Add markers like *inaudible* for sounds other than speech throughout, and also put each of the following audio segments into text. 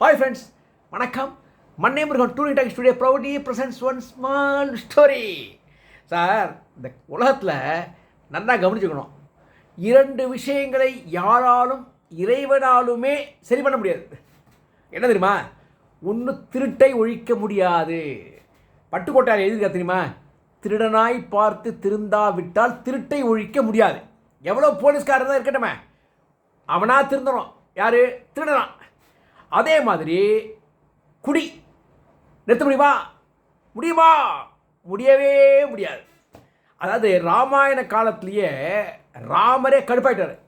Hi friends வணக்கம். Manne Murugan touring talk studio proudly presents one small story sir இந்த உலகத்தில் நல்லா கவனிச்சுக்கணும். இரண்டு விஷயங்களை யாராலும் இறைவனாலுமே சரி பண்ண முடியாது. என்ன தெரியுமா? ஒன்று திருட்டை ஒழிக்க முடியாது. பட்டுக்கோட்டையார் எழுதியிருக்கா தெரியுமா? திருடனாய் பார்த்து திருந்தாவிட்டால் திருட்டை ஒழிக்க முடியாது. எவ்வளோ போலீஸ்காரர் தான் இருக்கட்டுமே. அவனாக திருந்தணும். யார்? திருடனான். அதே மாதிரி குடி. நிறுத்த முடியுமா? முடியுமா? முடியவே முடியாது. அதாவது ராமாயண காலத்திலேயே ராமரே கடுப்பாயிட்டார்.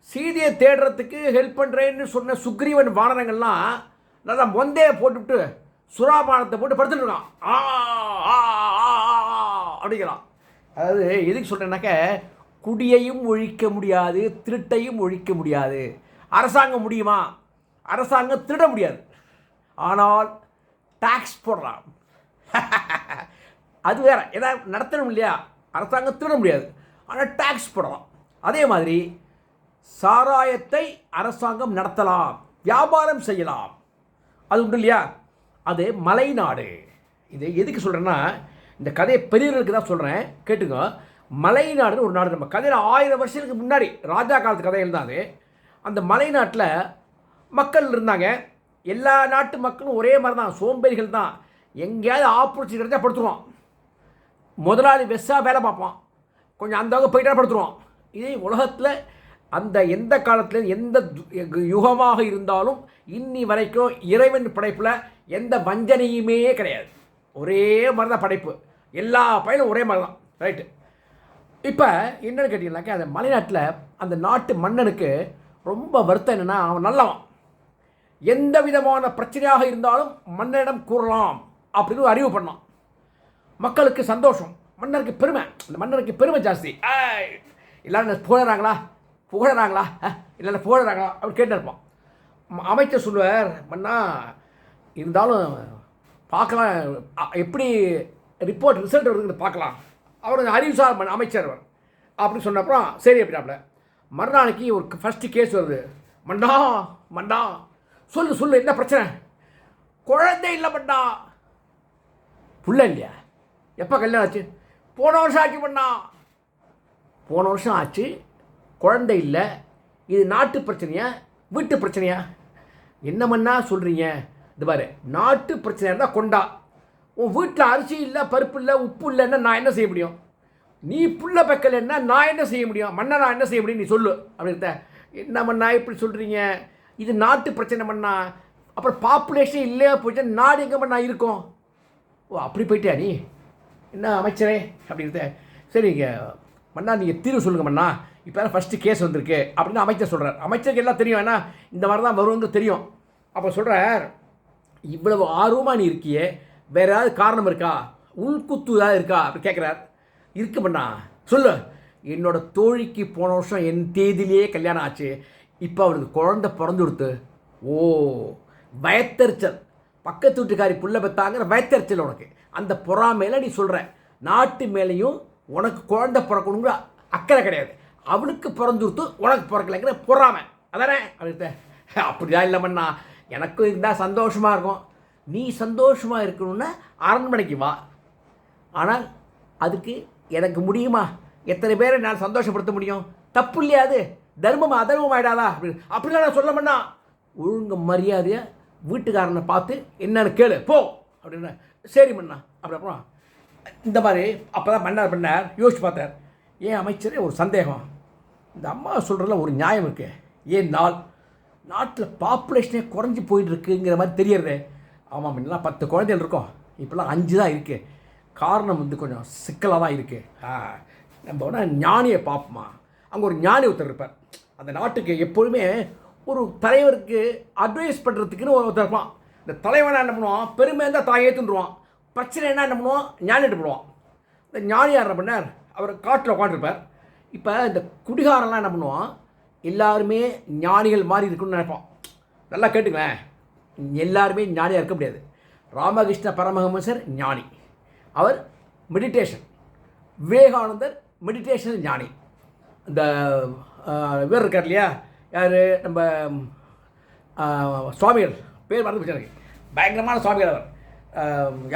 சீதையை தேடுறதுக்கு ஹெல்ப் பண்ணுறேன்னு சொன்ன சுக்ரீவன் வானரங்கள்லாம் நல்லா மொந்தே போட்டுவிட்டு சுறாபானத்தை போட்டு படுத்துட்டு இருக்கான். ஆ, அப்படிங்கிறான். அதாவது எதுக்கு சொல்கிறேன்னாக்க குடியையும் ஒழிக்க முடியாது திருட்டையும் ஒழிக்க முடியாது. அரசாங்கம் முடியுமா? அரசாங்கம் திருட முடியாது. ஆனால் டாக்ஸ் போடுறான் அது வேற. ஏன்னா நடத்தணும் இல்லையா? அரசாங்கம் திருட முடியாது. ஆனால் டாக்ஸ் போடலாம். அதே மாதிரி சாராயத்தை அரசாங்கம் நடத்தலாம். வியாபாரம் செய்யலாம். அது உண்டு இல்லையா? அது மலைநாடு இது எதுக்கு சொல்கிறேன்னா இந்த கதையை பெரியவர்களுக்கு தான் சொல்கிறேன் கேட்டுங்க. மலைநாடுன்னு ஒரு நாடு. நம்ம கதையில் ஆயிரம் வருஷத்துக்கு முன்னாடி ராஜா காலத்து கதையில் தான் அது. அந்த மலைநாட்டில் மக்கள் இருந்தாங்க. எல்லா நாட்டு மக்களும் ஒரே மாதிரி தான் சோம்பேறிகள் தான். எங்கேயாவது ஆப்பர்ச்சுனிட்டி கிடைச்சா படுத்துருவான். முதலாளி வெஸ்ஸாக வேலை பார்ப்பான். கொஞ்சம் அந்த வகை போயிட்டா படுத்துருவான். இதே உலகத்தில் அந்த எந்த காலத்தில் எந்த யுகமாக இருந்தாலும் இன்னி வரைக்கும் இறைவன் படைப்பில் எந்த வஞ்சனையுமே கிடையாது. ஒரே மாதிரி தான் படைப்பு. எல்லா பயிலும் ஒரே மாதிரி தான் ரைட்டு இப்போ என்னென்னு கேட்டிங்கனாக்கா அந்த மலைநாட்டில் அந்த நாட்டு மன்னனுக்கு ரொம்ப வருத்தம் என்னென்னா அவன் நல்லவன். எந்த விதமான பிரச்சனையாக இருந்தாலும் மன்னனிடம் கூறலாம் அப்படின்னு ஒரு அறிவு பண்ணான் மக்களுக்கு சந்தோஷம் மன்னருக்கு பெருமை அந்த மன்னருக்கு பெருமை ஜாஸ்தி. ஏய், எல்லாரும் புகழறாங்களா? புகழறாங்களா? இல்லை புகழறாங்களா? அப்படின்னு கேட்டு இருப்பான். அமைச்சர் சொல்லுவார் மன்னா இருந்தாலும் பார்க்கலாம். எப்படி ரிப்போர்ட் ரிசல்ட் வருதுன்னு பார்க்கலாம். அவர் அறிவுசார் அமைச்சர் அவர். அப்படி சொன்னப்புறம் சரி அப்படின்னாப்புல. மறுநாளைக்கு ஒரு ஃபஸ்ட்டு கேஸ் வருது. மண்டா மண்டா சொல்லு சொல்லு என்ன பிரச்சனை? குழந்தை இல்லை பண்ணா புள்ள இல்லையா? எப்போ கல்யாணம் ஆச்சு? போன வருஷம் ஆச்சு பண்ணா. போன வருஷம் ஆச்சு. குழந்தை இல்லை. இது நாட்டு பிரச்சனையா? வீட்டு பிரச்சனையா? என்ன மண்ணா சொல்கிறீங்க இது பாரு நாட்டு பிரச்சனையாக இருந்தால் கொண்டா. உன் வீட்டில் அரிசி இல்லை பருப்பு இல்லை உப்பு இல்லைன்னா நான் என்ன செய்ய முடியும்? நீ புள்ள பெக்கலைன்னா நான் என்ன செய்ய முடியும்? மன்னர் நான் என்ன செய்ய முடியும்? நீ சொல்லு அப்படின்ட்ட என்ன மண்ணா இப்படி சொல்கிறீங்க இது நாட்டு பிரச்சனை பண்ணா அப்புறம் பாப்புலேஷன் இல்லையா போயிட்டு நாடு எங்கே பண்ணா இருக்கும்? ஓ அப்படி போயிட்டியா நீ? என்ன அமைச்சரே? அப்படின்ட்டு. சரிங்க மண்ணா நீங்கள் தீர்வு சொல்லுங்க மண்ணா இப்போ ஃபஸ்ட்டு கேஸ் வந்திருக்கு. அப்படின்னு அமைச்சர் சொல்கிறார் அமைச்சருக்கு எல்லாம் தெரியும். ஏன்னா இந்த மாதிரி தான் வருவங்க தெரியும். அப்போ சொல்கிறார் இவ்வளவு ஆர்வமாக நீ இருக்கியே. வேறு ஏதாவது காரணம் இருக்கா? உள்குத்து ஏதாவது இருக்கா? அப்படி கேட்குறார் இருக்கு மண்ணா சொல்லு. என்னோட தோழிக்கு போன வருஷம் என் தேதியிலேயே கல்யாணம் ஆச்சு. இப்போ அவருக்கு குழந்தை பிறந்து கொடுத்து ஓ பயத்தெரிச்சல் பக்கத்து வீட்டுக்காரி புள்ள பெத்தாங்கிற பயத்தெரிச்சல் உனக்கு. அந்த பொறாமையில் நீ சொல்கிற நாட்டு மேலேயும் உனக்கு குழந்தை பிறக்கணுங்கிற அக்கறை கிடையாது. அவனுக்கு பிறந்து கொடுத்து உனக்கு பிறக்கலைங்கிற பொறாமை. அதானே? அப்படின்ட்டு அப்படிதான் இல்லைம்மண்ணா எனக்கும் இருந்தால் சந்தோஷமாக இருக்கும். நீ சந்தோஷமாக இருக்கணும்னா அரண்மனைக்கு வா. ஆனால் அதுக்கு எனக்கு முடியுமா? எத்தனை பேரை நான் சந்தோஷப்படுத்த முடியும்? தப்பு இல்லையாது தர்மம் அதர்மம் ஆயிடாதா அப்படின்னு. அப்படிலாம் நான் சொல்ல மாட்டேன்? ஒழுங்கு மரியாதையை வீட்டுக்காரனை பார்த்து என்னன்னு கேளு. போ. அப்படின்னு. சரி மண்ணா அப்படி அப்புறம். இந்த மாதிரி அப்போ தான் மன்னர் பண்ணார் யோசிச்சு பார்த்தார். ஏன் அமைச்சரே ஒரு சந்தேகம்? இந்த அம்மா சொல்கிறதுல ஒரு நியாயம் இருக்குது ஏன் நாள்? நாட்டில் பாப்புலேஷனே குறைஞ்சி போயிட்டு இருக்குங்கிற மாதிரி தெரியறது. ஆமாம் முன்னெல்லாம் பத்து குழந்தைகள் இருக்கும். இப்போல்லாம் அஞ்சு தான் இருக்குது காரணம் வந்து கொஞ்சம் சிக்கலாக தான் இருக்குது நம்ம வேணால் ஞானியை பார்ப்போமா? அங்கே ஒரு ஞானி ஒருத்தர் இருப்பார். அந்த நாட்டுக்கு எப்பொழுதுமே ஒரு தலைவருக்கு அட்வைஸ் பண்ணுறதுக்குன்னு ஒருத்தர் இருப்பான். இந்த தலைவனா என்ன பண்ணுவான்? பெருமை இருந்தால் தான் ஏற்றுருவான் பிரச்சனை என்ன என்ன பண்ணுவான்? ஞானிட்டு பண்ணுவான் இந்த ஞானியார் என்ன பண்ணார்? அவர் காட்டில் உட்காந்துருப்பார் இப்போ இந்த குடிகாரன்லாம் என்ன பண்ணுவான்? எல்லாருமே ஞானிகள் மாதிரி இருக்குன்னு நினைப்பான். நல்லா கேட்டுங்களேன் எல்லாருமே ஞானியாக இருக்க முடியாது. ராமகிருஷ்ண பரமஹம்சர் ஞானி. அவர் மெடிடேஷன் விவேகானந்தர் மெடிடேஷன் ஞானி. இந்த இவர் இருக்கார் இல்லையா? யார்? நம்ம சுவாமிகள். பேர் மறந்து போச்சு பயங்கரமான சுவாமிகள் அவர்.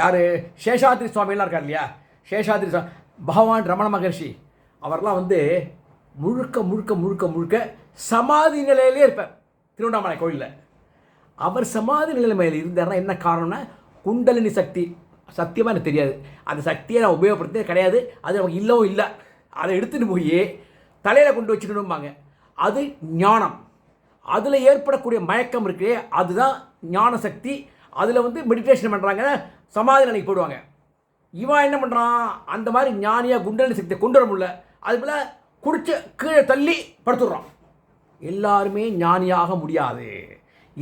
யார்? சேஷாத்ரி சுவாமிகள்லாம் இருக்கார் இல்லையா? சேஷாத்ரி சுவாமி பகவான் ரமண மகர்ஷி. அவர்லாம் வந்து முழுக்க முழுக்க முழுக்க முழுக்க சமாதி நிலையிலே இருப்பார். திருவண்ணாமலை கோயிலில். அவர் சமாதி நிலைமையில் இருந்தார்னா என்ன காரணம்னா குண்டலினி சக்தி. சத்தியமாக எனக்கு தெரியாது. அந்த சக்தியை நான் உபயோகப்படுத்தே கிடையாது. அது நமக்கு இல்லவும் இல்லை. அதை எடுத்துகிட்டு போய் தலையில் கொண்டு வச்சுக்கணும்பாங்க. அது ஞானம். அதில் ஏற்படக்கூடிய மயக்கம் இருக்கே அதுதான் ஞான சக்தி அதில் வந்து மெடிடேஷன் பண்ணுறாங்க சமாதி நிலைக்கு போடுவாங்க இவன் என்ன பண்ணுறான் அந்த மாதிரி ஞானியாக குண்டலி சக்தியை கொண்டு வர முடியல. அது போல் குடிச்சு கீழே தள்ளி படுத்துடுறான். எல்லாருமே ஞானியாக முடியாது.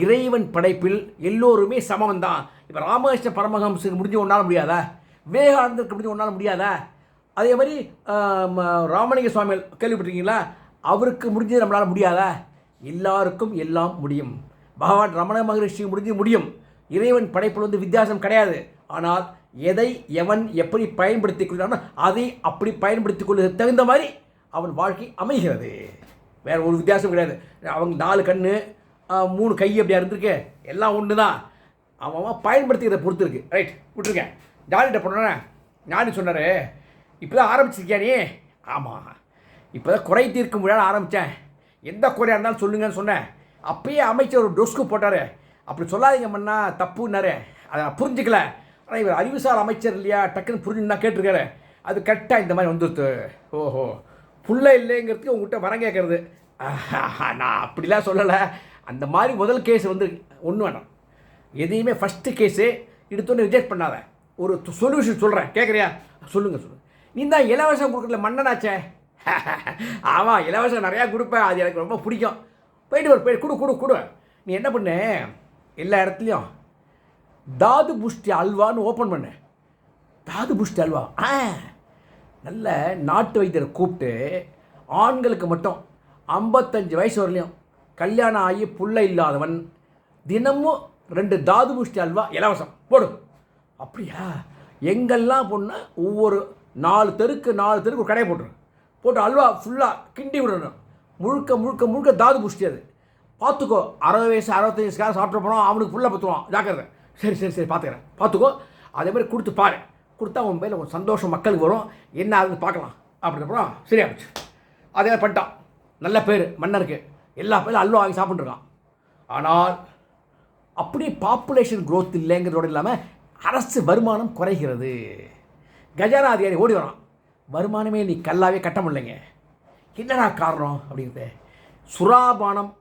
இறைவன் படைப்பில் எல்லோருமே சமம் தான் இப்போ ராமகிருஷ்ண பரமஹம்சருக்கு முடிஞ்ச ஒன்றால் முடியாதா? விவேகானந்தருக்கு முடிஞ்ச ஒன்றால் முடியாதா? அதே மாதிரி ராமலிங்க சுவாமிகள் கேள்விப்பட்டிருக்கீங்களா? அவருக்கு முடிஞ்சது நம்மளால் முடியாதா? எல்லாருக்கும் எல்லாம் முடியும். பகவான் ரமண மகரிஷி முடிஞ்சு முடியும். இறைவன் படைப்பில் வந்து வித்தியாசம் கிடையாது. ஆனால் எதை எவன் எப்படி பயன்படுத்திக் கொள்கிறானோ அதை அப்படி பயன்படுத்திக் கொள்வதற்கு தகுந்த மாதிரி அவன் வாழ்க்கை அமைகிறது. வேற ஒரு வித்தியாசம் கிடையாது. அவங்க நாலு கண் மூணு கை அப்படியா இருந்திருக்கு. எல்லாம் ஒன்று தான் அவன் பயன்படுத்திக்கிறத பொறுத்து இருக்கு. ரைட் விட்டுருக்கேன் ஜாலிகிட்ட போனோன்னே ஞானி சொன்னார் இப்போ தான் ஆரம்பிச்சிருக்கியா நீ? ஆமாம் இப்போ தான் குறை தீர்க்கும் விழா ஆரம்பித்தேன் எந்த குறையாக இருந்தாலும் சொல்லுங்கன்னு சொன்னேன். அப்பயே அமைச்சர் ஒரு டொஸ்க்கு போட்டார். அப்படி சொல்லாதீங்க மண்ணா தப்புன்னாரு. அதை நான் புரிஞ்சுக்கல. ஆனால் இவர் அறிவுசார் அமைச்சர் இல்லையா? டக்குன்னு புரிஞ்சுன்னு தான் கேட்டிருக்காரு. அது கரெக்டாக இந்த மாதிரி வந்துருத்து. ஓஹோ. புள்ள இல்லைங்கிறதுக்கு உங்ககிட்ட வரம் கேட்குறது. நான் அப்படிலாம் சொல்லலை. அந்த மாதிரி முதல் கேஸ் வந்து ஒன்று வேணாம். எதையுமே ஃபஸ்ட்டு கேஸு எடுத்தோன்னே ரிஜெக்ட் பண்ணாத. ஒரு சொல்யூஷன் சொல்கிறேன் கேட்குறியா? சொல்லுங்கள் சொல்லுங்கள் நீ தான் இலவசம் கொடுக்கல மன்னனாச்சே. *laughs* ஆமாம் இலவசம் நிறையா கொடுப்பேன் அது எனக்கு ரொம்ப பிடிக்கும். போயிட்டு ஒரு போய் கொடு கொடு கொடு. நீ என்ன பண்ணு? எல்லா இடத்துலையும் தாது புஷ்டி அல்வான்னு ஓப்பன் பண்ணு. தாது புஷ்டி அல்வா. ஆ நல்ல நாட்டு வைத்தியரை கூப்பிட்டு ஆண்களுக்கு மட்டும் ஐம்பத்தஞ்சு வயசு வரலையும் கல்யாணம் ஆகி புள்ள இல்லாதவன் தினமும் ரெண்டு தாது புஷ்டி அல்வா இலவசம். போடு. அப்படியா? எங்கெல்லாம் பொண்ணு ஒவ்வொரு நாலு தெருக்கு நாலு தெருக்கு ஒரு கடையை போட்டுரு போட்டு அல்வா ஃபுல்லாக கிண்டி விடணும். முழுக்க முழுக்க முழுக்க தாது புஷ்டி அது. பார்த்துக்கோ அறுபது வயசு அறுபத்தஞ்சு வயசுக்காக சாப்பிட்டு போனோம் அவனுக்கு ஃபுல்லாக பற்றுவான் ஜாக்கிரதை. சரி சரி சரி பார்த்துக்கிறேன். பார்த்துக்கோ அதே மாதிரி கொடுத்து பாரு. கொடுத்தா உன் மேலே ஒரு சந்தோஷம் மக்களுக்கு வரும். என்ன ஆகுதுன்னு பார்க்கலாம். அப்படின்னப்புறம் சரியா போச்சு அதே மாதிரி பண்ணிட்டான். நல்ல பேர் மன்னருக்கு. எல்லா பேரும் அல்வா வாங்கி சாப்பிட்டுருக்கான் ஆனால் அப்படியே பாப்புலேஷன் க்ரோத் இல்லைங்கிறதோடு இல்லாமல் அரசு வருமானம் குறைகிறது. கஜராதிகாரி ஓடி வரான். வருமானமே நீ கல்லாவே கட்ட முடியலைங்க. என்னடா காரணம்? அப்படிங்கிறது சுறாபானம்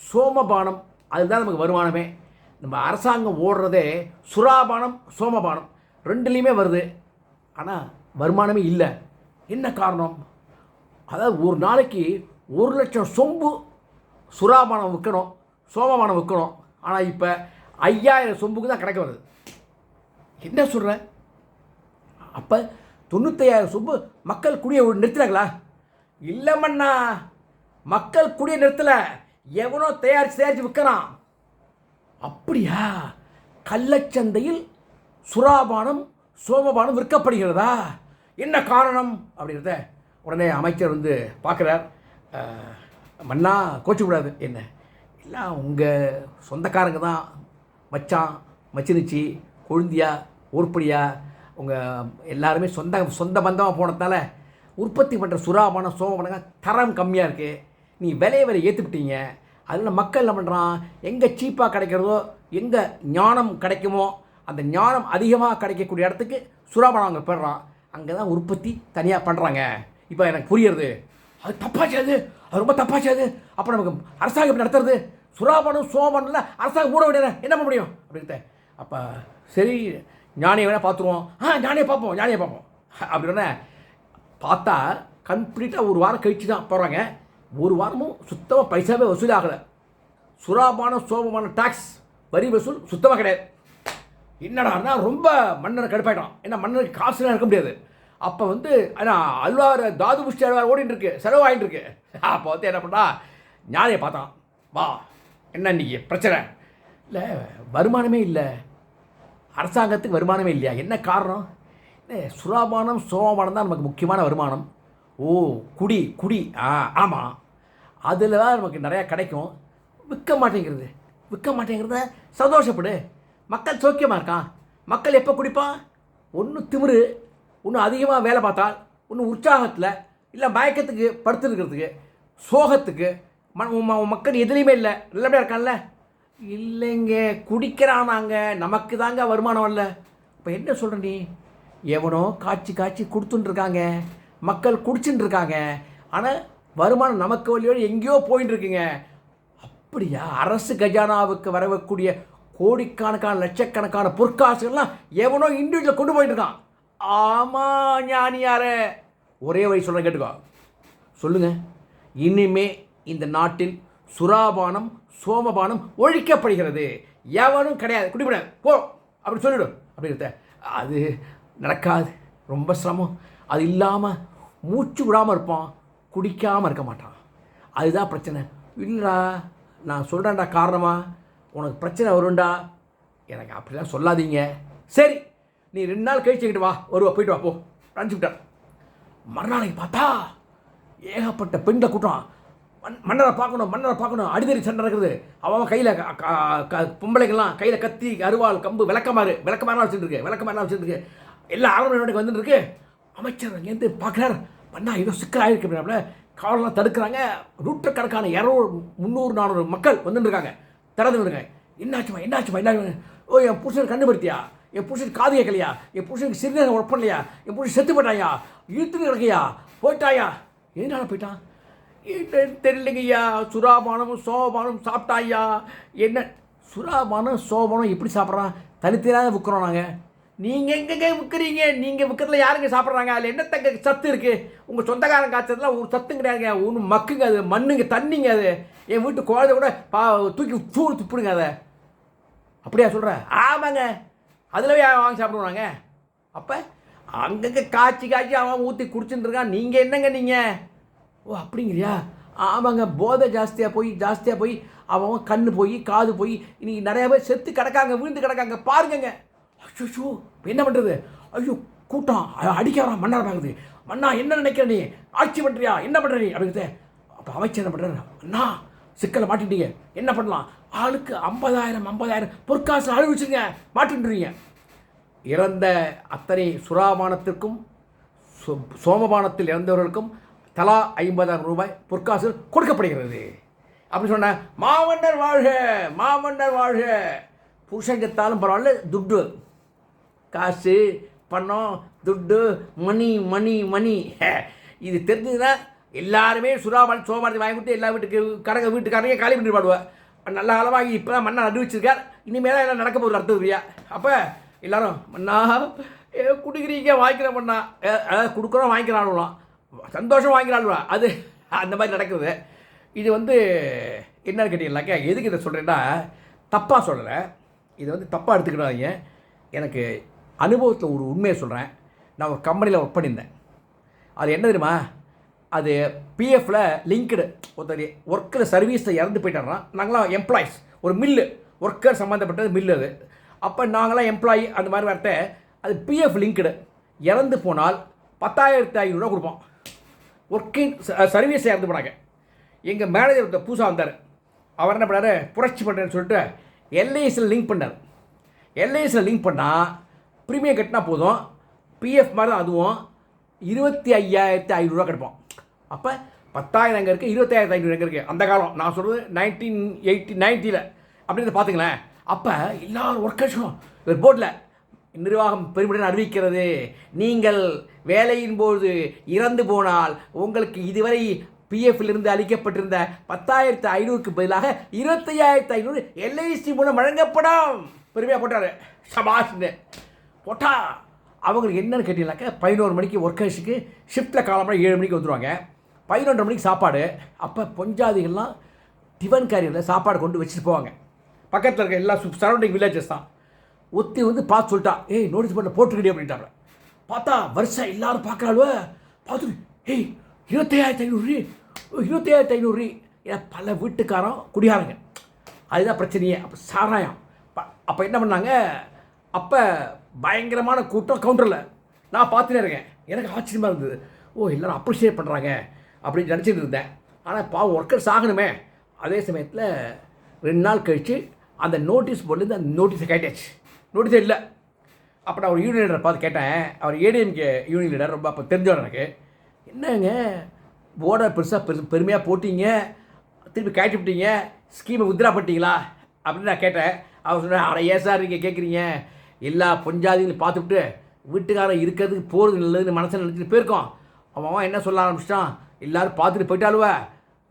சோமபானம் அதுதான் நமக்கு வருமானமே. நம்ம அரசாங்கம் ஓடுறதே சுறாபானம் சோமபானம். ரெண்டுலேயுமே வருது. ஆனால் வருமானமே இல்லை. என்ன காரணம்? அதாவது ஒரு நாளைக்கு ஒரு லட்சம் சொம்பு சுறாபானம் விற்கணும் சோமபானம் விற்கணும் ஆனால் இப்போ ஐயாயிரம் சொம்புக்கு தான் கிடைக்க வருது. என்ன சொல்கிற அப்போ தொண்ணூத்தையாயிரம் சொம்பு மக்கள் குடியை நிறுத்தினாங்களா? இல்லைம்மண்ணா மக்கள் குடியை நிறுத்தலை. எவனோ தயாரித்து தயாரித்து விற்கிறான். அப்படியா? கள்ளச்சந்தையில் சுறாபானம் சோமபானம் விற்கப்படுகிறதா? என்ன காரணம்? அப்படிங்கிறத உடனே அமைச்சர் வந்து பார்க்குறார். மண்ணா கோச்சிக்கூடாது. என்ன? எல்லாம் உங்கள் சொந்தக்காரங்க தான் மச்சான் மச்சினிச்சி கொழுந்தியா உருப்படியா உங்கள் எல்லாருமே சொந்த சொந்த பந்தமாக போனதால உற்பத்தி பண்ணுற சுறாபானம் சோமபானம் தரம் கம்மியாக இருக்குது நீ விலையை வேறு ஏற்றுப்பிட்டீங்க அதில் மக்கள் என்ன பண்ணுறான் எங்கே சீப்பாக கிடைக்கிறதோ எங்கே ஞானம் கிடைக்குமோ அந்த ஞானம் அதிகமாக கிடைக்கக்கூடிய இடத்துக்கு சுறாபானம் அங்கே போயிடுறான். அங்கே தான் உற்பத்தி தனியாக பண்ணுறாங்க இப்போ எனக்கு புரியுறது. அது தப்பாச்சாது அது அது ரொம்ப தப்பாச்சாது அப்போ நமக்கு அரசாங்கம் நடத்துறது? சுறாபானம் சோமனில் அரசாங்கம் மூட விடுறேன் என்ன பண்ண முடியும்? அப்படின்ட்டு. அப்போ சரி ஞானியை வேணால் பார்த்துருவோம். ஆ ஞானியை பார்ப்போம் ஞானியை பார்ப்போம். அப்படின்னா பார்த்தா கம்ப்ளீட்டாக ஒரு வாரம் கழிச்சு தான் போகிறாங்க ஒரு வாரமும் சுத்தமாக பைசாவே வசூல் ஆகலை சுறாபான சோபமான டாக்ஸ் வரி வசூல் சுத்தமாக கிடையாது. என்னடான்னா ரொம்ப மன்னர் கடுப்பாயிட்டான். ஏன்னா மன்னருக்கு காசுலாம் இருக்க முடியாது. அப்போ வந்து ஆனால் அல்வார் தாது புஷ்டி அல்வார் ஓடிட்டு இருக்கு. செலவாயிட்டு இருக்கு. அப்போ வந்து என்ன பண்ணா ஞானியை பார்த்தான். வா என்ன இன்னைக்கு பிரச்சனை? இல்லை வருமானமே இல்லை. அரசாங்கத்துக்கு வருமானமே இல்லையா? என்ன காரணம்? சுறாபானம் சோமபானம் தான் நமக்கு முக்கியமான வருமானம். ஓ குடி குடி. ஆ ஆமாம் அதில் தான் நமக்கு நிறையா கிடைக்கும். விற்க மாட்டேங்கிறது. விற்க மாட்டேங்கிறத சந்தோஷப்படு. மக்கள் சோக்கியமாக இருக்கான் மக்கள் எப்போ குடிப்பான் ஒன்று திமிரு ஒன்று அதிகமாக வேலை பார்த்தால் ஒன்று உற்சாகத்தில் இல்லை மயக்கத்துக்கு படுத்துருக்கிறதுக்கு சோகத்துக்கு ம ம- மக்கள் எதுலேயுமே இல்லை. நல்லபடியாக இருக்கான்ல? இல்லைங்க குடிக்கிறானாங்க. நமக்கு தாங்க வருமானம் இல்லை. இப்போ என்ன சொல்கிற நீ? எவனோ காய்ச்சி காய்ச்சி கொடுத்துட்டுருக்காங்க மக்கள் குடிச்சுட்டு இருக்காங்க. ஆனால் வருமானம் நமக்கு வழியோடு எங்கேயோ போயின்னு இருக்குங்க. அப்படியா? அரசு கஜானாவுக்கு வரக்கூடிய கோடிக்கணக்கான லட்சக்கணக்கான பொற்காசுகள்லாம் எவனோ இண்டிவிஜுவல் கொண்டு போயிட்டு இருக்கான். ஆமாம் ஞானியாரே. ஒரே வழி சொல்கிறேன் கேட்டுக்கோ. சொல்லுங்கள் இனிமே இந்த நாட்டில் சுறாபானம் சோமபானம் ஒழிக்கப்படுகிறது. எவனும் கிடையாது. குடிப்பட போ அப்படி சொல்லிவிடும் அப்படிங்கிறத அது நடக்காது. ரொம்ப சிரமம். அது இல்லாமல் மூச்சு விடாமல் இருப்பான். குடிக்காமல் இருக்க மாட்டான். அதுதான் பிரச்சனை. இல்லைடா நான் சொல்கிறேன்டா காரணமா? உனக்கு பிரச்சனை வரும்டா. எனக்கு அப்படிலாம் சொல்லாதீங்க. சரி நீ ரெண்டு நாள் கழிச்சுக்கிட்டு வா. வருவா போயிட்டு வா போ. அனுப்பிச்சுக்கிட்டேன் மறுநாளைக்கு பார்த்தா ஏகப்பட்ட பெண்களை கூட்டம் மன் மன்னரை பார்க்கணும் மன்னரை பார்க்கணும். அடிதறி சண்டை நடக்குது. அவன் கையில் பொம்பளைகள்லாம் கையில் கத்தி அருவாள் கம்பு விளக்கமாறு விளக்கமாரெலாம் வச்சுட்டு இருக்கு. விளக்கமாரெலாம் வச்சுட்டு இருக்கு. எல்லா அரண்மனைக்கு வந்துட்டு இருக்கு. அமைச்சர் அங்கேருந்து பார்க்குறாரு. மன்னா ஏதோ சிக்கலாகிருக்கு காவலாம் தடுக்கிறாங்க. நூற்றுக்கணக்கான இரநூறு முந்நூறு நானூறு மக்கள் வந்துட்டு இருக்காங்க. திறந்து இருக்காங்க. என்னாச்சுமா என்னாச்சுமா என்னாச்சு ஓ என் புருஷன் கண்டுபிடித்தியா என் புருஷன் காது கேட்கலையா? என் புருஷனுக்கு சிறுநீரகம் ஒர்க் பண்ணலையா? என் புருஷன் செத்து போயிட்டாயா? இழுத்துன்னு கிடக்கையா? போயிட்டாயா? எதனால போயிட்டான்? தெரியலைங்கய்யா? சுறாபானமும் சோபானம் சாப்பிட்டாயா? என்ன சுறாபானம் சோபானம் எப்படி சாப்பிட்றான்? தனித்தனியாக விற்கிறோம் நாங்கள் நீங்கள் எங்கெங்க விற்கிறீங்க? நீங்கள் விற்கிறதுல யாருங்க சாப்பிட்றாங்க? அதில் என்னத்தங்க சத்து இருக்குது உங்கள் சொந்தக்காரன் காய்ச்சதுல ஒரு சத்தும் கிடையாதுங்க. ஒன்று மக்குங்க அது மண்ணுங்க தண்ணிங்க அது. என் வீட்டு குழந்தை கூட பா தூக்கி தூள் துப்பிடுங்க அதை. அப்படியா சொல்கிறேன் ஆமாங்க. அதில் வாங்கி சாப்பிடுவாங்க அப்போ அங்கங்கே காய்ச்சி காய்ச்சி அவன் ஊற்றி குடிச்சுட்டு இருக்கான். நீங்கள் என்னங்க நீங்கள் ஓ அப்படிங்கிறியா? ஆமாங்க போதை ஜாஸ்தியாக போய் ஜாஸ்தியாக போய் அவன் கண் போய் காது போய் இன்னைக்கு நிறையா பேர் செத்து கிடக்காங்க விழுந்து கிடக்காங்க பாருங்கங்க. அச்சோ என்ன பண்ணுறது ஐயோ கூட்டம் அடிக்க வரான் மன்னார் பார்க்குது மன்னா என்ன நினைக்கிற நீ? ஆட்சி பண்ணுறியா என்ன பண்ணுற நீ? அப்படிங்கிறது அப்போ அமைச்சர் என்ன பண்ணுறாரு அண்ணா சிக்கலை மாட்டிட்டீங்க. என்ன பண்ணலாம்? ஆளுக்கு ஐம்பதாயிரம் ஐம்பதாயிரம் பொற்காசு அழிவிச்சுங்க மாட்டின்றீங்க. இறந்த அத்தனை சுறாபானத்திற்கும் சோ- சோமபானத்தில் இறந்தவர்களுக்கும் தலா ஐம்பதாயிரம் ரூபாய் பொற்காசு கொடுக்கப்படுகிறது. அப்படி சொன்ன மாமன்னர் வாழ்க மாமன்னர் வாழ்க. புருஷங்கத்தாலும் பரவாயில்ல துட்டு. காசு பணம் துட்டு மணி மணி மணி. இது தெரிஞ்சதுன்னா எல்லாருமே சுறாமல் சோமாரி வாங்கி கொடுத்து எல்லா வீட்டுக்கு கடக வீட்டுக்காரங்க காலி பண்ணி பாடுவேன் நல்ல அளவாகி இப்போ தான் மண்ணை அறிவிச்சிருக்கார் இனிமேல் தான் எல்லாம் நடக்க போகுது அர்த்தம் அப்போ எல்லாரும் மண்ணா ஏ குடிக்கிறீங்க வாங்கிக்கிற மண்ணா அதாவது கொடுக்குறோம் வாங்கிக்கிறானுலாம் சந்தோஷம் வாங்கினாலும் அது அந்த மாதிரி நடக்குது. இது வந்து என்னன்னு கேட்டிங்கனாக்கா எதுக்கு இதை சொல்கிறேன்னா தப்பாக சொல்லலை. இதை வந்து தப்பாக எடுத்துக்கிடாதீங்க. எனக்கு அனுபவத்தில் ஒரு உண்மையை சொல்கிறேன் நான் ஒரு கம்பெனியில் ஒர்க் பண்ணியிருந்தேன். அது என்ன தெரியுமா? அது பிஎஃப்பில் லிங்க்டு ஒருத்தர் ஒர்க்கில் சர்வீஸில் இறந்து போயிட்டாருன்னா நாங்களாம் எம்ப்ளாயிஸ் ஒரு மில்லு ஒர்க்கர் சம்மந்தப்பட்டது மில்லு அது. அப்போ நாங்களாம் எம்ப்ளாயி அந்த மாதிரி வரட்ட அது பிஎஃப் லிங்க்டு இறந்து போனால் பத்தாயிரத்து ஐநூறுரூவா கொடுப்போம். ஒர்க்கிங் சர்வீஸ் இறந்து போனாங்க. எங்கள் மேனேஜர் ஒருத்தர் பூசா வந்தார். அவர் என்ன பண்ணார்? புரட்சி பண்ணுறேன்னு சொல்லிட்டு எல்ஐசியில் லிங்க் பண்ணார். எல்ஐசியில் லிங்க் பண்ணால் ப்ரீமியம் கட்டினா போதும். பிஎஃப் மாதிரி தான் அதுவும். இருபத்தி ஐயாயிரத்தி ஐநூறுரூவா கிடைப்போம் அப்போ பத்தாயிரம் எங்கே இருக்குது இருபத்தாயிரத்தி ஐநூறு எங்கே இருக்குது அந்த காலம். நான் சொல்கிறது நைன்டீன் எயிட்டி நைன்ட்டியில் அப்படின்னு பார்த்துங்களேன். அப்போ எல்லா ஒர்க்கர்ஸும் ஒரு போர்டில் நிர்வாகம் பெருமிடன் அறிவிக்கிறது. நீங்கள் வேலையின் போது இறந்து போனால் உங்களுக்கு இதுவரை பிஎஃப்லிருந்து அளிக்கப்பட்டிருந்த பத்தாயிரத்து ஐநூறுக்கு பதிலாக இருபத்தையாயிரத்து ஐநூறு எல்ஐசி மூலம் வழங்கப்படும். பெருமையாக போட்டார். சபாஷ்னு போட்டா அவங்களுக்கு என்னன்னு கேட்டீங்கன்னாக்கா பதினோரு மணிக்கு ஒர்க்கர்ஸுக்கு ஷிஃப்ட்டில் காலம்பரம் ஏழு மணிக்கு வந்துடுவாங்க பதினொன்றரை மணிக்கு சாப்பாடு. அப்போ பொஞ்சாதிகள்லாம் டிஃபன் கேரியரில் சாப்பாடு கொண்டு வச்சுட்டு போவாங்க. பக்கத்தில் இருக்க எல்லா சரௌண்டிங் வில்லேஜஸ் தான். ஒத்தி வந்து பார்த்து சொல்லிட்டா. ஏய் நோட்டீஸ் பண்ண போட்டுக்கிட்டே அப்படின்ட்டாங்க பார்த்தா வருஷம் எல்லாரும் பார்க்குறாளுவ. பார்த்துட்டு ஏய் இருபத்தையாயிரத்தி ஐநூறு இருபத்தையாயிரத்தி ஐநூறு ஏன்னா பல வீட்டுக்காரன் குடியாரங்க அதுதான் பிரச்சனையே. அப்போ சாராயம். அப்போ என்ன பண்ணாங்க? அப்போ பயங்கரமான கூட்டம் கவுண்டரில் நான் பார்த்துட்டே இருக்கேன். எனக்கு ஆச்சரியமாக இருந்தது. ஓ எல்லாரும் அப்ரிஷியேட் பண்ணுறாங்க அப்படின்னு நினச்சிட்டு இருந்தேன். ஆனால் பாவம் ஒர்க்கர்ஸ் ஆகணுமே. அதே சமயத்தில் ரெண்டு நாள் கழித்து அந்த நோட்டீஸ் போர்ட்லேருந்து அந்த நோட்டீஸை கேட்டாச்சு. நோட்டீஸே இல்லை. அப்போ நான் ஒரு யூனியன் லீடரை பார்த்து கேட்டேன். அவர் ஏடிஎம்கே யூனியன் லீடர் ரொம்ப அப்போ தெரிஞ்சவர் எனக்கு. என்னங்க? போர்டை பெருசாக பெரு பெருமையாக போட்டீங்க. திருப்பி கேட்டு விட்டீங்க. ஸ்கீமை வித்ரா பண்ணிட்டீங்களா? அப்படின்னு நான் கேட்டேன். அவர் சொன்னேன் அட ஏன் சார் நீங்கள் கேட்குறீங்க எல்லா பொஞ்சாதிகளையும் பார்த்துட்டு வீட்டுக்காரன் இருக்கிறதுக்கு போகிறது நல்லதுன்னு மனசில் நினச்சிட்டு போயிருக்கோம். அவன் அவன் என்ன சொல்ல ஆரம்பிச்சிட்டான்? எல்லாரும் பார்த்துட்டு போயிட்டாலுவ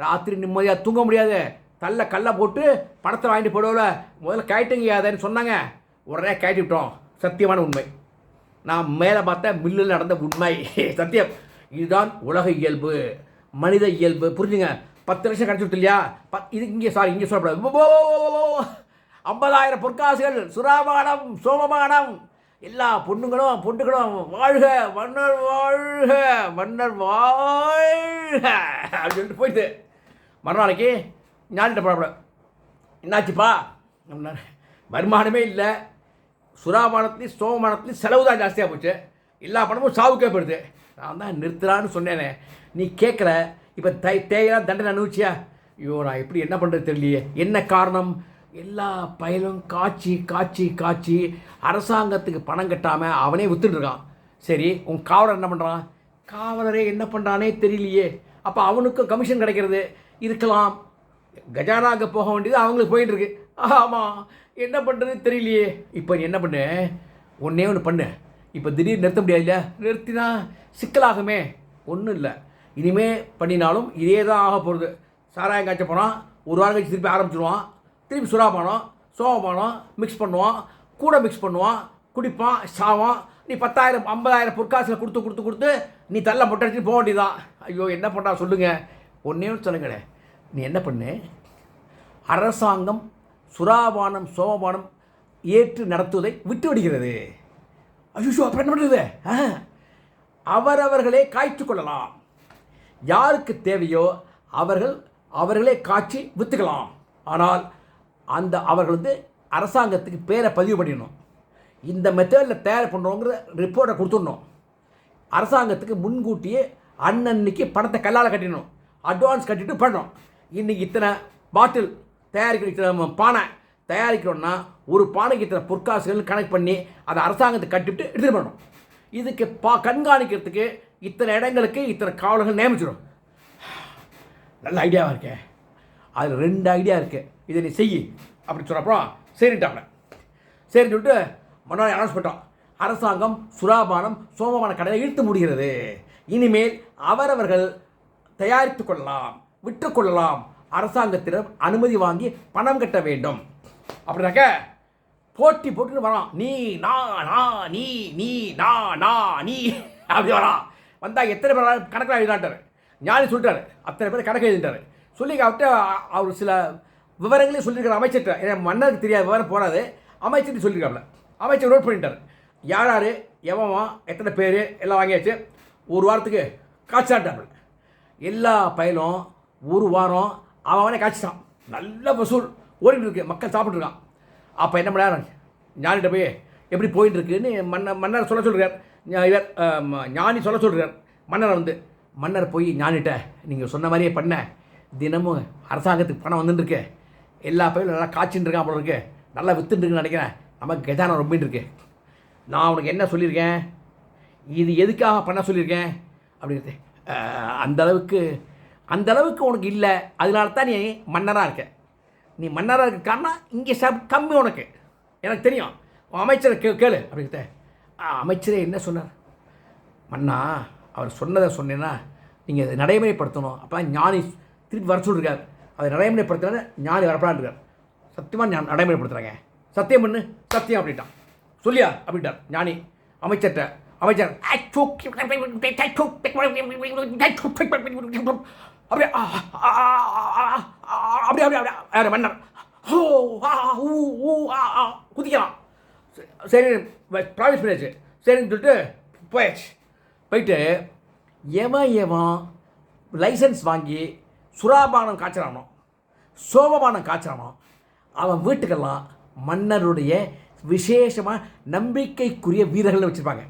ராத்திரி நிம்மதியாக தூங்க முடியாது. தள்ள கல்லை போட்டு பணத்தை வாங்கிட்டு போடுவல முதல்ல கேட்டுங்க அதன்னு சொன்னாங்க. உடனே கேட்டு விட்டோம் சத்தியமான உண்மை. நான் மேலே பார்த்த மில்லில் நடந்த உண்மை. *laughs* சத்தியம். இதுதான் உலக இயல்பு. மனித இயல்பு. புரிஞ்சுங்க? பத்து லட்சம் கிடச்சிட்டு இல்லையா பத் இது இங்கே சாரி இங்கே சொல்லப்படாது. ஐம்பதாயிரம் பொற்காசுகள் சுறாபானம் சோமபானம். எல்லா பொண்ணுங்களும் பொண்ணுகளும் வாழ்க மன்னர் வாழ்க மன்னர் வாழ்க. அப்படின்னு சொல்லிட்டு போயிட்டு மறுநாளைக்கு ஞாயிற்று போட என்னாச்சுப்பா? அப்படின்னாரு. வருமானமே இல்லை. சுறாபானத்துலேயும் சோமபானத்துலேயும் செலவு தான் ஜாஸ்தியாக போச்சு. எல்லா பணமும் சாவுக்கே போயிடுது. நான் தான் நிறுத்துறான்னு சொன்னேனே. நீ கேட்குற இப்போ தை தேயெல்லாம் தண்டனை அனுபவிச்சியா? ஐயோ நான் எப்படி என்ன பண்ணுறது தெரியலையே. என்ன காரணம்? எல்லா பயலும் காய்ச்சி காய்ச்சி காய்ச்சி அரசாங்கத்துக்கு பணம் கட்டாமல் அவனே விற்றுட்டுருக்கான் சரி உன் காவலர் என்ன பண்ணுறான் காவலரே என்ன பண்ணுறானே தெரியலையே. அப்போ அவனுக்கும் கமிஷன் கிடைக்கிறது. இருக்கலாம். கஜானாக்கு போக வேண்டியது அவங்களுக்கு போயிட்டுருக்கு ஆமாம் என்ன பண்ணுறது தெரியலையே. இப்போ நீ என்ன பண்ணு? ஒன்றே ஒன்று பண்ணு. இப்போ திடீர் நிறுத்த முடியாது இல்லையா நிறுத்தினா சிக்கலாகுமே. ஒன்றும் இல்லை. இனிமேல் பண்ணினாலும் இதே தான் ஆக போகிறது சாராயம் காய்ச்ச போனால் ஒரு வாரம் கழிச்சு திருப்பி ஆரம்பிச்சிடுவான் திருப்பி சுறாபானம் சோகபானம் மிக்ஸ் பண்ணுவான் கூட மிக்ஸ் பண்ணுவான் குடிப்பான் சாவான். நீ பத்தாயிரம் ஐம்பதாயிரம் பொற்காசில் கொடுத்து கொடுத்து கொடுத்து நீ தள்ள முட்டடிச்சு போக வேண்டியதான் ஐயோ என்ன பண்ணா சொல்லுங்கள் ஒன்றே ஒன்று சொல்லுங்களே நீ என்ன பண்ணு? அரசாங்கம் சுறாபானம் சோமபானம் ஏற்று நடத்துவதை விட்டுவிடுகிறது. விடுகிறது அப்புறம் என்ன பண்ணுறது அவரவர்களே காய்ச்சி கொள்ளலாம். யாருக்கு தேவையோ அவர்கள் அவர்களே காய்ச்சி விற்றுக்கலாம் ஆனால் அந்த அவர்கள் வந்து அரசாங்கத்துக்கு பேரை பதிவு பண்ணிடணும். இந்த மெத்தடில் தயார் பண்ணுறோங்கிற ரிப்போர்ட்டை கொடுத்துடணும். அரசாங்கத்துக்கு முன்கூட்டியே அன்னன்னைக்கு பணத்தை கல்லால் கட்டிடணும். அட்வான்ஸ் கட்டிட்டு பண்ணணும். இன்றைக்கி இத்தனை பாட்டில் தயாரிக்கிற பானை. தயாரிக்கிறோன்னா ஒரு பானைக்கு இத்தனை பொற்காசுகள் கனெக்ட் பண்ணி அதை அரசாங்கத்தை கட்டிவிட்டு எடுத்துகிட்டு பண்ணணும் இதுக்கு பா கண்காணிக்கிறதுக்கு இத்தனை இடங்களுக்கு இத்தனை காவலர்கள் நியமிச்சிடும் நல்ல ஐடியாவாக இருக்கே. அதில் ரெண்டு ஐடியா இருக்குது இதை நீ செய் அப்படின்னு சொன்னப்புறம் சரிட்டாங்க சரின்னு சொல்லிட்டு மறுநாள் அனௌன்ஸ் பண்ணிட்டோம் அரசாங்கம் சுறாபானம் சோமபான கடையை இழுத்து முடிகிறது. இனிமேல் அவரவர்கள் தயாரித்து கொள்ளலாம் விற்றுக்கொள்ளலாம் அரசாங்கத்திடம் அனுமதி வாங்கி பணம் கட்ட வேண்டும். அப்படின்னாக்க போட்டி போட்டுன்னு வரான். நீ நா நா நீ நீ நான் நா நீ. அப்படி வரான். வந்தால் எத்தனை பேர் கணக்கில் எழுதாட்டார். ஞானி சொல்லிட்டாரு. அத்தனை பேர் கணக்கு எழுதிட்டாரு. சொல்லி அவர்கிட்ட அவர் சில விவரங்களையும் சொல்லியிருக்காரு அமைச்சர்கிட்ட. ஏன்னா மன்னருக்கு தெரியாத விவரம் போகாது அமைச்சர்கிட்ட சொல்லியிருக்காப்புல. அமைச்சர் நோட் பண்ணிட்டார். யார் யார்? எவன் எத்தனை பேர்? எல்லாம் வாங்கியாச்சு. ஒரு வாரத்துக்கு காய்ச்சாட்டாப்புல எல்லா பயலும் ஒரு வாரம் அவன் அவனே காய்ச்சிட்டான். நல்ல வசூல். ஓடிட்டு இருக்கு. மக்கள் சாப்பிட்ருக்கான் அப்போ என்ன பண்ணார்? ஞானிகிட்ட போய் எப்படி போயிட்டு இருக்குன்னு மன்னர் மன்னர் சொல்ல சொல்கிறார் இவர் ஞானி சொல்ல சொல்கிறார் மன்னர் வந்து மன்னர் போய் ஞானிட்ட நீங்கள் சொன்ன மாதிரியே பண்ண. தினமும் அரசாங்கத்துக்கு பணம் வந்துட்டுருக்கு எல்லா பயிலும் நல்லா காய்ச்சின்னு இருக்கான் போல இருக்கு. நல்லா வித்துட்டு இருக்குன்னு நினைக்கிறேன். நமக்கு கஜானம் ரொம்ப இருக்கு நான் உனக்கு என்ன சொல்லியிருக்கேன்? இது எதுக்காக பண்ண சொல்லியிருக்கேன்? அப்படிங்கிறது. அந்தளவுக்கு அந்த அளவுக்கு அந்த அளவுக்கு உனக்கு இல்லை அதனால தான் நீ மன்னராக இருக்க நீ மன்னராக இருக்க காரணம் இங்கே சப் கம்மி உனக்கு எனக்கு தெரியும் உன் அமைச்சரை கே கேளு அப்படிங்கிறத அமைச்சரே என்ன சொன்னார் மன்னா அவர் சொன்னதை சொன்னேன்னா நீங்கள் அதை நடைமுறைப்படுத்தணும் அப்போ ஞானி திருப்பி வர சொல்லிருக்கார் அதை நடைமுறைப்படுத்தினா ஞானி வரப்படான்ருக்கார் சத்தியமாக நான் நடைமுறைப்படுத்துகிறாங்க சத்தியம் பண்ணு சத்தியம் அப்படின்ட்டான் சொல்லியா அப்படின்ட்டார் ஞானி அமைச்சர்கிட்ட அமைச்சர் அப்படியே ஆ, அப்படியே அப்படியே அப்படியே மன்னர் ஹோ ஆ ஊ ஊ ஆ ஆ குதிக்கலாம். சரி ப்ராமிஸ் பண்ணியாச்சு. சரின்னு சொல்லிட்டு போயாச்சு. போயிட்டு எவன் எவன் லைசன்ஸ் வாங்கி சுறாபானம் காய்ச்சறானோ சோமபானம் காய்ச்சறானோ அவன் வீட்டுக்கெல்லாம் மன்னருடைய விசேஷமாக நம்பிக்கைக்குரிய வீரர்களை வச்சுருப்பாங்க.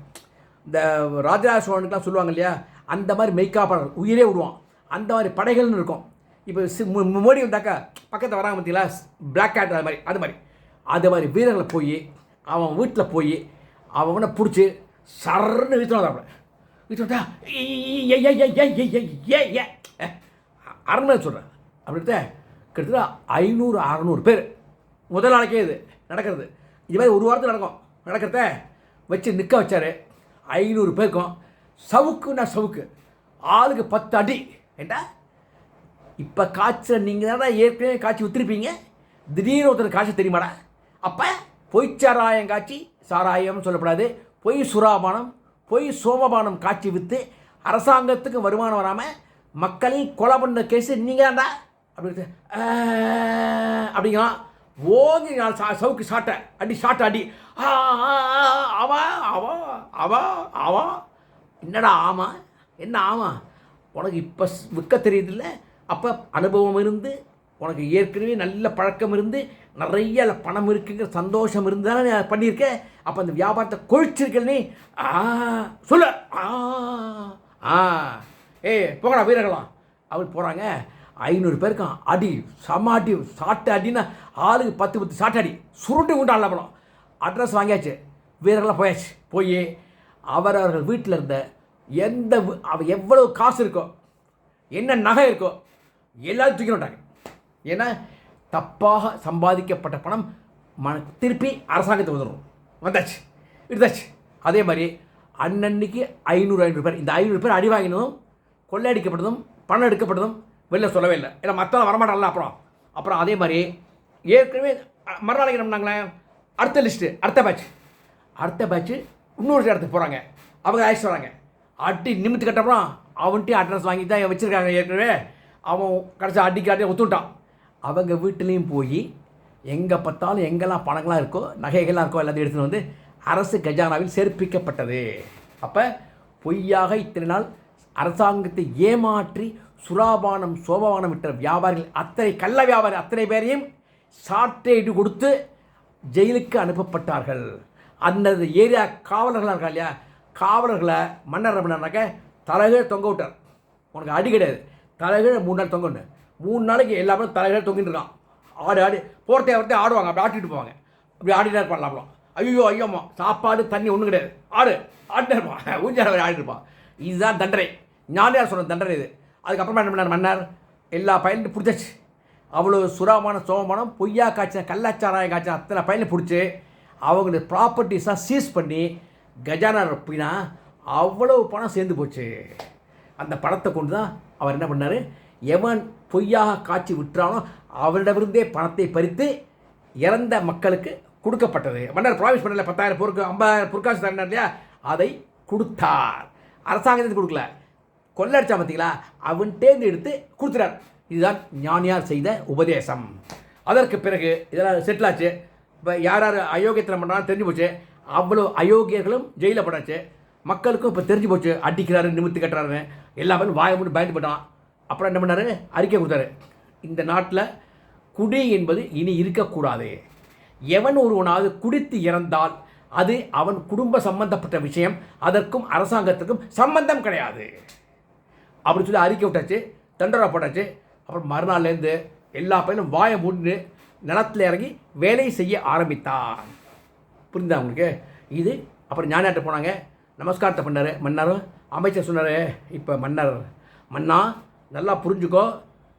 இந்த ராஜராஜ சோழனுக்குலாம் சொல்லுவாங்க இல்லையா? அந்த மாதிரி மெய்க்காப்பாளர்கள் உயிரே விடுவான். அந்த மாதிரி படைகள்னு இருக்கும். இப்போ சி- மோடி வந்தாக்கா பக்கத்தில் வராங்க பார்த்தீங்களா பிளாக் கேட் அது மாதிரி அது மாதிரி. அது மாதிரி வீரர்களை போய் அவன் வீட்டில் போய் அவனை பிடிச்சி சர்ன்னு வீட்டுவாங்க வீட்டு அரண்மனை சொல்கிறேன் அப்படின்ட்டு கிட்டத்தட்ட ஐநூறு அறநூறு பேர். முதல் நாளைக்கே இது நடக்கிறது. இது மாதிரி ஒரு வாரத்தில் நடக்கும். நடக்கிறத வச்சு நிற்க வச்சார். ஐநூறு பேருக்கும் சவுக்குன்னா சவுக்கு. ஆளுக்கு பத்து அடி. ஏண்டா இப்போ காய்ச்ச நீங்கள் தானே ஏற்கனவே காய்ச்சி விற்றுருப்பீங்க திடீர்னு ஒருத்தர் காய்ச்சல் தெரியுமாடா அப்போ பொய் சாராயம் காய்ச்சி சாராயம் சொல்லப்படாது பொய் சுறாபானம் பொய் சோமபானம் காய்ச்சி விற்று அரசாங்கத்துக்கு வருமானம் வராமல் மக்களையும் கொலை பண்ண கேஸு நீங்கள் தான்டா அப்படி அப்படிங்கிறான் ஓங்கி நான் சா சவுக்கு சாட்டை அடி சாட்டை அடி ஆ, அவ அவ அவா அவா அவா அவா என்னடா ஆமா என்ன ஆமா உனக்கு இப்போ விற்க தெரியுதில்ல? அப்போ அனுபவம் இருந்து உனக்கு ஏற்கனவே நல்ல பழக்கம் இருந்து நிறைய பணம் இருக்குங்கிற சந்தோஷம் இருந்தாலும் பண்ணியிருக்கேன் பண்ணியிருக்க. அப்போ அந்த வியாபாரத்தை கொழிச்சிருக்க ஆ சொல்ல. ஆ ஆ. ஏய் போகடா வீரர்களாம் அவர் போகிறாங்க ஐநூறு பேருக்கும் அடி செம அடி சாட்டு அடின்னா ஆளுக்கு பத்து பத்து சாட்டு அடி. சுருண்டு கொண்டாடல படம் அட்ரஸ் வாங்கியாச்சு. வீரர்கள்லாம் போயாச்சு. போய் அவரவர்கள் வீட்டில் இருந்த எந்த எவ்வளவு காசு இருக்கோ என்ன நகை இருக்கோ எல்லாத்தையும் தூக்கி விட்டாங்க ஏன்னா தப்பாக சம்பாதிக்கப்பட்ட பணம் ம திருப்பி அரசாங்கத்துக்கு வந்துடும் வந்தாச்சு எடுத்தாச்சு. அதே மாதிரி அன்னன்னைக்கு ஐநூறு ஐநூறு பேர் இந்த ஐநூறு பேர் அடி வாங்கினதும் கொள்ளையடிக்கப்பட்டதும் பணம் எடுக்கப்பட்டதும் வெளில சொல்லவே இல்லை. இல்லை மற்றவங்க வரமாட்டாங்கல்ல அப்புறம். அப்புறம் அதே மாதிரி ஏற்கனவே மறுநாளைக்கு என்ன பண்ணாங்களே? அடுத்த லிஸ்ட்டு அடுத்த பேட்ச் அடுத்த பேட்ச்சு இன்னொரு இடத்துக்கு போகிறாங்க அவங்க அழைச்சிட்டு வராங்க. அடி நிமித்து கட்டப்புறம் அவன்கிட்டயும் அட்ரஸ் வாங்கி தான் வச்சுருக்காங்க ஏற்கனவே. அவன் கடைசி அடிக்கு அடி ஒத்துட்டான். அவங்க வீட்டிலையும் போய் எங்கே பார்த்தாலும் எங்கெல்லாம் பணங்கள்லாம் இருக்கோ நகைகள்லாம் இருக்கோ எல்லாத்தையும் எடுத்துகிட்டு வந்து அரசு கஜானாவில் சேர்ப்பிக்கப்பட்டது. அப்போ பொய்யாக இத்தனை நாள் அரசாங்கத்தை ஏமாற்றி சுறாபானம் சோபவானம் விட்ட வியாபாரிகள் அத்தனை கள்ள வியாபாரி அத்தனை பேரையும் சாட்டைடு கொடுத்து ஜெயிலுக்கு அனுப்பப்பட்டார்கள். அந்த ஏரியா காவலர்களாக இருக்கா இல்லையா? காவலர்களை மன்னர் என்ன பண்ணாருனாக்க தலைகீழ தொங்க விட்டார். உனக்கு அடி கிடையாது. தலைகீழ மூணு நாள் தொங்கணும் மூணு நாளைக்கு எல்லாமே தலைகீழ தொங்கிட்டு இருக்கான். ஆடு ஆடு. போகிறதே வரத்தே ஆடுவாங்க. அப்படி ஆட்டிட்டு போவாங்க. அப்படி ஆடிட்டே இருப்பான் ஐயோ ஐயோம்மா சாப்பாடு தண்ணி ஒன்றும் கிடையாது. ஆடு ஆடிட்டே இருப்பான். *laughs* ஊஞ்சாட வரை ஆடிட்டு இருப்பான். இதுதான் தண்டனை. ஞானியார் சொன்ன தண்டனை இது. அதுக்கப்புறமா என்ன பண்ணார் மன்னர்? எல்லா பையனும் பிடிச்சாச்சு அவ்வளோ சுறாமான சோகமானம் பொய்யா காய்ச்சின கல்லாச்சாராய காய்ச்சின அத்தனை பயனை பிடிச்சி அவங்களுடைய ப்ராப்பர்ட்டிஸாக சீஸ் பண்ணி கஜானா ரொப்பினா அவ்வளவு பணம் சேர்ந்து போச்சு. அந்த பணத்தை கொண்டு தான் அவர் என்ன பண்ணார்? எவன் பொய்யாக காட்சி விற்றானோ அவரிடமிருந்தே பணத்தை பறித்து இறந்த மக்களுக்கு கொடுக்கப்பட்டது. மன்னர் ப்ராமிஸ் பண்ணல பத்தாயிரம் பொருக்கு ஐம்பதாயிரம் பொற்காசு தரணும் இல்லையா? அதை கொடுத்தார். அரசாங்கத்துக்கு கொடுக்கல. கொள்ளடிச்சா பார்த்தீங்களா அவன் தேர்ந்து எடுத்து கொடுத்துறார் இதுதான் ஞானியார் செய்த உபதேசம். அதற்கு பிறகு இதெல்லாம் செட்டில் ஆச்சு. இப்போ யார் யார் அயோக்கியத்தில் பண்ணாலும் தெரிஞ்சு போச்சு. அவ்வளோ அயோக்கியர்களும் ஜெயிலில் படாச்சு மக்களுக்கும் இப்போ தெரிஞ்சு போச்சு அடிக்கிறாரு நிமித்து கட்டுறாருன்னு எல்லாமே வாயை மட்டும் பயந்து போட்டான் அப்புறம் என்ன பண்ணார்? அறிக்கை கொடுத்தாரு. இந்த நாட்டில் குடி என்பது இனி இருக்கக்கூடாது. எவன் ஒருவனாவது குடித்து இறந்தால் அது அவன் குடும்ப சம்பந்தப்பட்ட விஷயம். அதற்கும் அரசாங்கத்துக்கும் சம்பந்தம் கிடையாது. அப்படின்னு சொல்லி அறிக்கை விட்டாச்சு தண்டரா போட்டாச்சு. அப்புறம் மறுநாள்லேருந்து எல்லா பையனும் வாயை மூடிட்டு நிலத்தில் இறங்கி வேலை செய்ய ஆரம்பித்தான். புரிந்தா உங்களுக்கு? இது அப்புறம் ஞானியாட்ட போனாங்க. நமஸ்காரத்தை பண்ணார் மன்னர். அமைச்சர் சொன்னார் இப்போ மன்னர். மன்னா நல்லா புரிஞ்சுக்கோ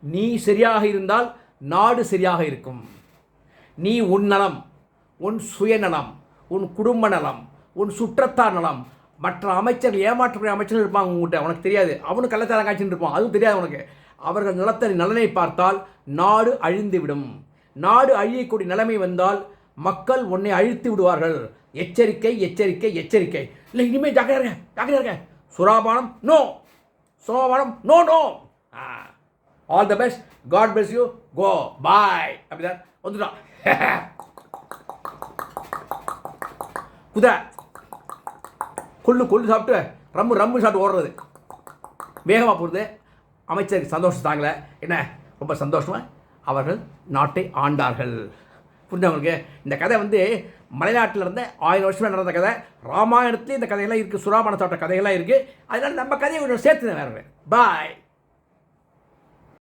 நீ சரியாக இருந்தால் நாடு சரியாக இருக்கும். நீ உன் நலம் உன் சுயநலம் உன் குடும்ப நலம் உன் சுற்றத்தார் நலம். மற்ற அமைச்சர்கள் ஏமாற்றக்கூடிய அமைச்சர்கள் இருப்பாங்க உங்கள்கிட்ட உனக்கு தெரியாது. அவனுக்கு கள்ளத்தார காய்ச்சின்னு இருப்பான். அதுவும் தெரியாது உனக்கு. அவர்கள் நலத்தை நலனை பார்த்தால் நாடு அழிந்துவிடும். நாடு அழியக்கூடிய நிலைமை வந்தால் மக்கள் உன்னை அழித்து விடுவார்கள். எச்சரிக்கை எச்சரிக்கை எச்சரிக்கை. இல்லை இனிமேல் ஜாக்கிரதை இருங்க, ஜாக்கிரதை இருங்க. சுறாபானம் no சோபானம் no no all the best God bless you go bye அப்படிதான். வந்துட்டான். *laughs* குதிரை கொள்ளு கொள்ளு சாப்பிட்டு ரம்மு ரம்மு சாப்பிட்டு ஓடுறது. வேகமாக போகிறது அமைச்சருக்கு சந்தோஷம் தாங்கல. என்ன? ரொம்ப சந்தோஷமாக அவர்கள் நாட்டை ஆண்டார்கள். புரிஞ்சவங்களுக்கு இந்த கதை வந்து மலைநாட்டில் இருந்த ஆயிரம் வருஷமாக நடந்த கதை. ராமாயணத்துலேயும் இந்த கதையெல்லாம் இருக்குது சுறாமணத்தோட்ட கதையெல்லாம் இருக்குது அதனால் நம்ம கதையை கொஞ்சம் சேர்த்து வேறு பாய்